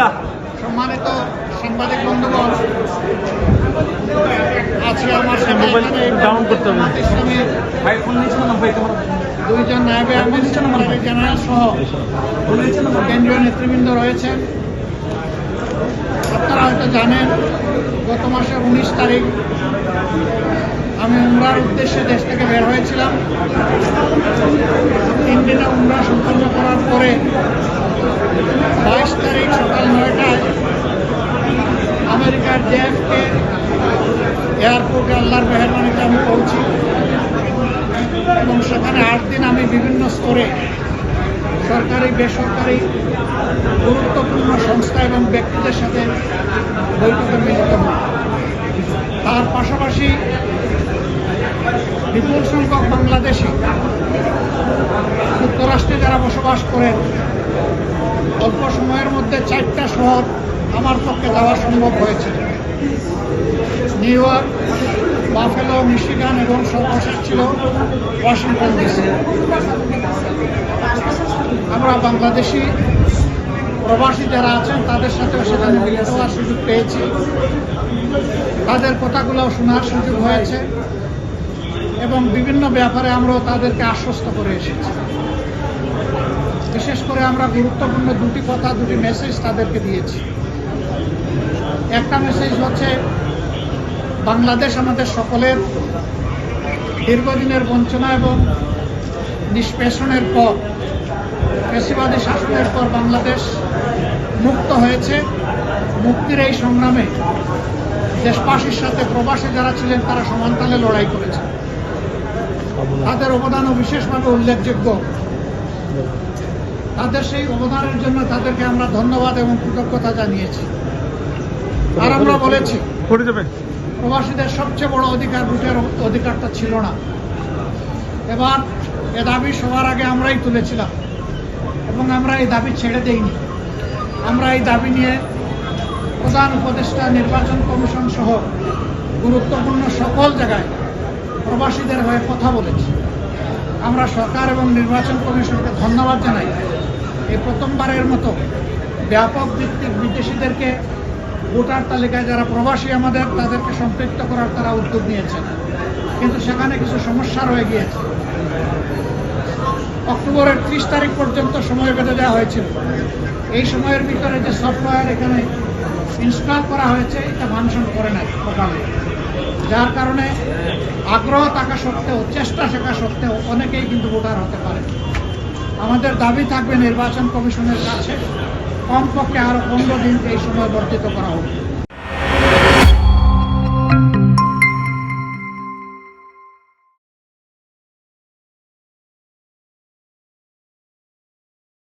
বিসমিল্লাহ সম্মানিত সাংবাদিক বন্ধুগণ আজকে আমার মোবাইল ডাউন করতে হবে। ভাই ফোন নিয়েছিল না ভাই তোমার। দুইজন নায়বে আমির জেনারেল সহ কেন্দ্রীয় নেতৃবৃন্দ রয়েছেন। আপনারা হয়তো জানেন গত মাসের উনিশ তারিখ আমি উমরার উদ্দেশ্যে দেশ থেকে বের হয়েছিলাম। তিন দিনে উমরা সম্পন্ন করার পরে বাইশ তারিখ আমেরিকার জেএফকে এয়ারপোর্টে আল্লাহর মেহরবানিতে আমি পৌঁছি। এবং সেখানে আট দিন আমি বিভিন্ন স্তরে সরকারি, বেসরকারি গুরুত্বপূর্ণ সংস্থা এবং ব্যক্তিদের সাথে বৈঠকে মিলিত হই। তার পাশাপাশি বিপুল সংখ্যক বাংলাদেশি যুক্তরাষ্ট্রে যারা বসবাস করেন, অল্প সময়ের মধ্যে চারটা শহর আমার পক্ষে যাওয়া সম্ভব হয়েছে। নিউ ইয়র্ক, বাফেলো, মিশিগান এবং সর্বশেষ ছিল ওয়াশিংটন ডিসি। আমরা বাংলাদেশি প্রবাসী যারা আছেন, তাদের সাথেও সেখানে মিলিত হওয়ার সুযোগ পেয়েছি। তাদের কথাগুলো শোনার সুযোগ হয়েছে এবং বিভিন্ন ব্যাপারে আমরাও তাদেরকে আশ্বস্ত করে এসেছি। বিশেষ করে আমরা গুরুত্বপূর্ণ দুটি কথা, দুটি মেসেজ তাদেরকে দিয়েছি। একটা মেসেজ হচ্ছে, বাংলাদেশ আমাদের সকলের দীর্ঘদিনের বঞ্চনা এবং নিষ্পেষণের পর পেশিবাদী শাসনের পর বাংলাদেশ মুক্ত হয়েছে। মুক্তির এই সংগ্রামে দেশবাসীর সাথে প্রবাসী যারা ছিলেন, তারা সমানতালে লড়াই করেছে তাদের অবদানও বিশেষভাবে উল্লেখযোগ্য। তাদের সেই অবদানের জন্য তাদেরকে আমরা ধন্যবাদ এবং কৃতজ্ঞতা জানিয়েছি। আর আমরা বলেছি প্রবাসীদের সবচেয়ে বড় অধিকার ভোটের অধিকারটা ছিল না। এবার এ দাবি সবার আগে আমরাই তুলেছিলাম এবং আমরা এই দাবি ছেড়ে দেইনি। আমরা এই দাবি নিয়ে প্রধান উপদেষ্টা নির্বাচন কমিশন সহ গুরুত্বপূর্ণ সকল জায়গায় প্রবাসীদের হয়ে কথা বলেছি। আমরা সরকার এবং নির্বাচন কমিশনকে ধন্যবাদ জানাই। এই প্রথমবারের মতো ব্যাপক ভিত্তিক বিদেশিদেরকে ভোটার তালিকায় যারা প্রবাসী আমাদের, তাদেরকে সম্পৃক্ত করার তারা উদ্যোগ নিয়েছেন। কিন্তু সেখানে কিছু সমস্যা রয়ে গিয়েছে। অক্টোবরের ত্রিশ তারিখ পর্যন্ত সময় বেঁধে দেওয়া হয়েছিল। এই সময়ের ভিতরে যে সফটওয়্যার এখানে ইনস্টল করা হয়েছে, এটা ফাংশন করে না প্রকারে যার কারণে আগ্রহ থাকা সত্ত্বেও, চেষ্টা শেখা সত্ত্বেও অনেকেই কিন্তু ভোটার হতে পারে। আমাদের দাবি থাকবে নির্বাচন কমিশনের কাছে কমপক্ষে আরও পনেরো দিন এই সময় বর্ধিত করা হোক।